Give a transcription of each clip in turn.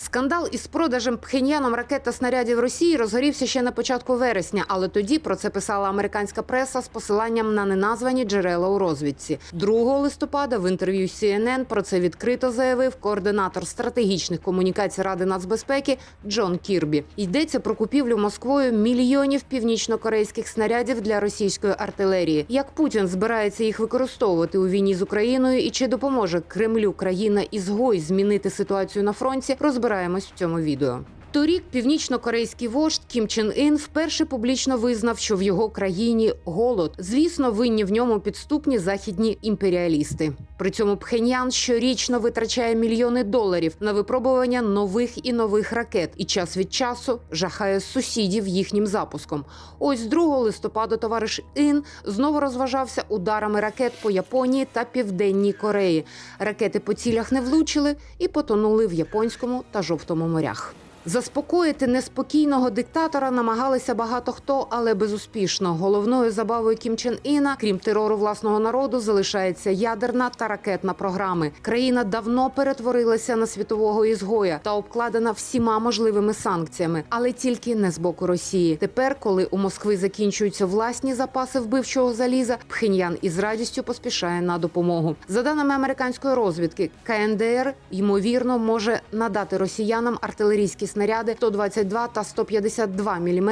Скандал із продажем Пхеньяном ракет та снарядів Росії розгорівся ще на початку вересня, але тоді про це писала американська преса з посиланням на неназвані джерела у розвідці. 2 листопада в інтерв'ю CNN про це відкрито заявив координатор стратегічних комунікацій Ради нацбезпеки Джон Кірбі. Йдеться про купівлю Москвою мільйонів північно-корейських снарядів для російської артилерії. Як Путін збирається їх використовувати у війні з Україною і чи допоможе Кремлю країна ізгой змінити ситуацію на фронті, розбираємось в цьому відео. Торік північно-корейський вождь Кім Чен Ін вперше публічно визнав, що в його країні голод. Звісно, винні в ньому підступні західні імперіалісти. При цьому Пхеньян щорічно витрачає мільйони доларів на випробування нових і нових ракет і час від часу жахає сусідів їхнім запуском. Ось 2 листопада товариш Ін знову розважався ударами ракет по Японії та Південній Кореї. Ракети по цілях не влучили і потонули в японському та жовтому морях. Заспокоїти неспокійного диктатора намагалися багато хто, але безуспішно. Головною забавою Кім Чен Іна, крім терору власного народу, залишається ядерна та ракетна програми. Країна давно перетворилася на світового ізгоя та обкладена всіма можливими санкціями, але тільки не з боку Росії. Тепер, коли у Москви закінчуються власні запаси вбивчого заліза, Пхеньян із радістю поспішає на допомогу. За даними американської розвідки, КНДР ймовірно може надати росіянам артилерійські снаряди 122 та 152 мм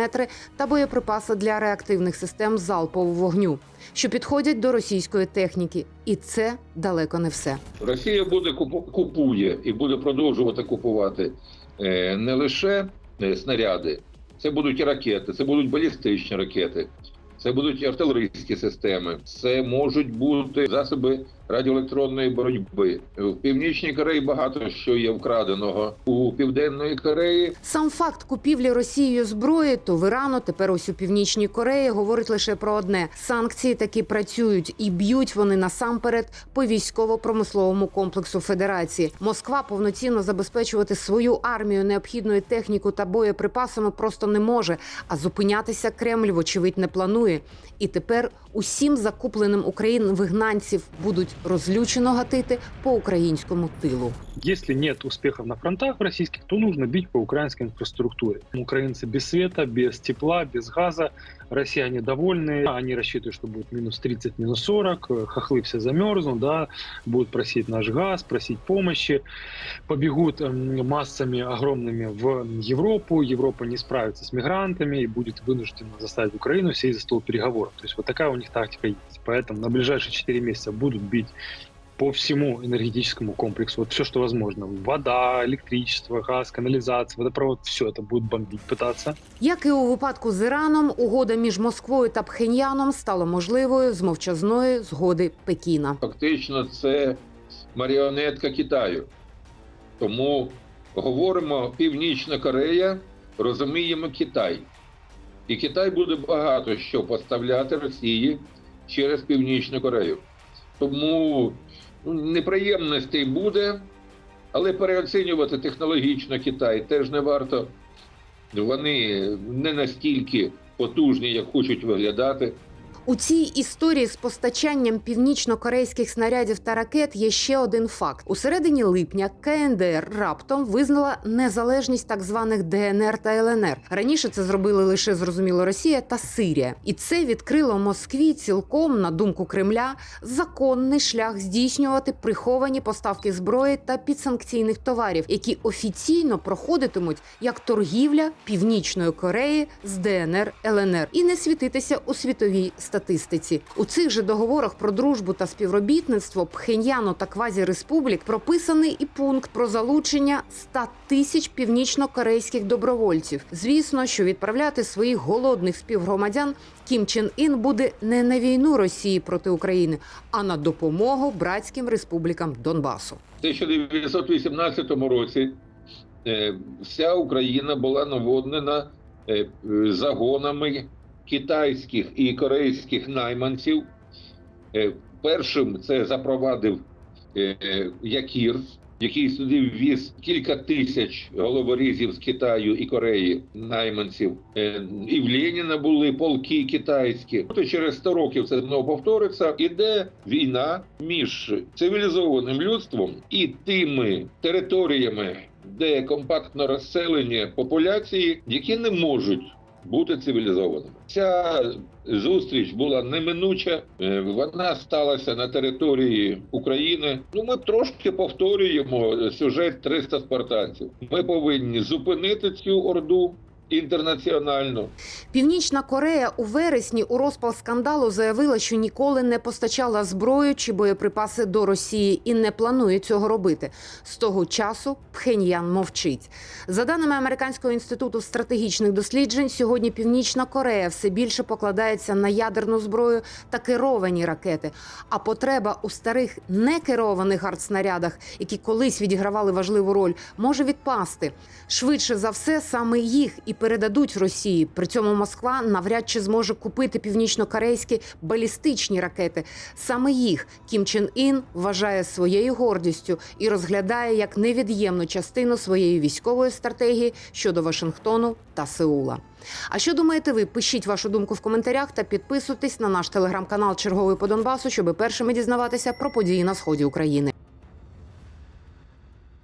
та боєприпаси для реактивних систем залпового вогню, що підходять до російської техніки, і це далеко не все. Росія буде купу- купує і буде продовжувати купувати е, не лише е, снаряди, це будуть і ракети, це будуть балістичні ракети, це будуть артилерійські системи, це можуть бути засоби радіоелектронної боротьби. В північній Кореї багато що є вкраденого у південної Кореї. Сам факт купівлі Росією зброї то в Ірану, тепер ось у північній Кореї говорить лише про одне: санкції таки працюють і б'ють вони насамперед по військово-промисловому комплексу Федерації. Москва повноцінно забезпечувати свою армію необхідною техніку та боєприпасами просто не може. А зупинятися Кремль, вочевидь, не планує. І тепер усім закупленим Україн вигнанців будуть розлючено гатити по українському тилу. Если нет успехов на фронтах российских, то нужно бить по украинской инфраструктуре. Украинцы без света, без тепла, без газа. Россияне довольны. Они рассчитывают, что будет минус 30, минус 40. э, Хохлы все замерзнут, да, будут просить наш газ, просить помощи. Побегут м, массами огромными в Европу. Европа не справится с мигрантами и будет вынуждена заставить Украину сесть за стол переговоров. То есть вот такая у них тактика есть. Поэтому на ближайшие 4 месяца будут бить по всему энергетическому комплексу. Вот все, что возможно. Вода, электричество, газ, канализация, водопровод, все это будет бомбить пытаться. Як і у випадку з Іраном, угода між Москвою та Пхеньяном стала можливою з мовчазної згоди Пекіна. Фактично, це маріонетка Китаю. Тому говоримо Північна Корея, розуміємо Китай. І Китай буде багато що поставляти Росії через Північну Корею. Тому ну, неприємностей буде, але переоцінювати технологічно Китай теж не варто. Вони не настільки потужні, як хочуть виглядати. У цій історії з постачанням північно-корейських снарядів та ракет є ще один факт: у середині липня КНДР раптом визнала незалежність так званих ДНР та ЛНР. Раніше це зробили лише зрозуміло Росія та Сирія, і це відкрило Москві цілком, на думку Кремля, законний шлях здійснювати приховані поставки зброї та підсанкційних товарів, які офіційно проходитимуть як торгівля Північної Кореї з ДНР ЛНР, і не світитися у світовій статистиці. У цих же договорах про дружбу та співробітництво Пхеньяну та квазіреспублік прописаний і пункт про залучення 100 тисяч північно-корейських добровольців. Звісно, що відправляти своїх голодних співгромадян Кім Чен Ін буде не на війну Росії проти України, а на допомогу братським республікам Донбасу. В 1918 році е, вся Україна була наводнена е, е, загонами китайських і корейських найманців. Е, Першим це запровадив е, Якір, який сюди ввіз кілька тисяч головорізів з Китаю і Кореї найманців. Е, І в Леніна були полки китайські. От і через 100 років це знову повториться. Іде війна між цивілізованим людством і тими територіями, де компактно розселені популяції, які не можуть бути цивілізованими. Ця зустріч була неминуча. е, Вона сталася на території України. Ну, ми трошки повторюємо сюжет 300 спартанців. Ми повинні зупинити цю орду інтернаціонально. Північна Корея у вересні у розпал скандалу заявила, що ніколи не постачала зброю чи боєприпаси до Росії і не планує цього робити. З того часу Пхеньян мовчить. За даними Американського інституту стратегічних досліджень, сьогодні Північна Корея все більше покладається на ядерну зброю та керовані ракети. А потреба у старих некерованих артснарядах, які колись відігравали важливу роль, може відпасти. Швидше за все, саме їх і передадуть Росії. При цьому Москва навряд чи зможе купити північно-корейські балістичні ракети. Саме їх Кім Чен Ін вважає своєю гордістю і розглядає як невід'ємну частину своєї військової стратегії щодо Вашингтону та Сеула. А що думаєте ви? Пишіть вашу думку в коментарях та підписуйтесь на наш телеграм-канал Черговий по Донбасу, щоб першими дізнаватися про події на сході України.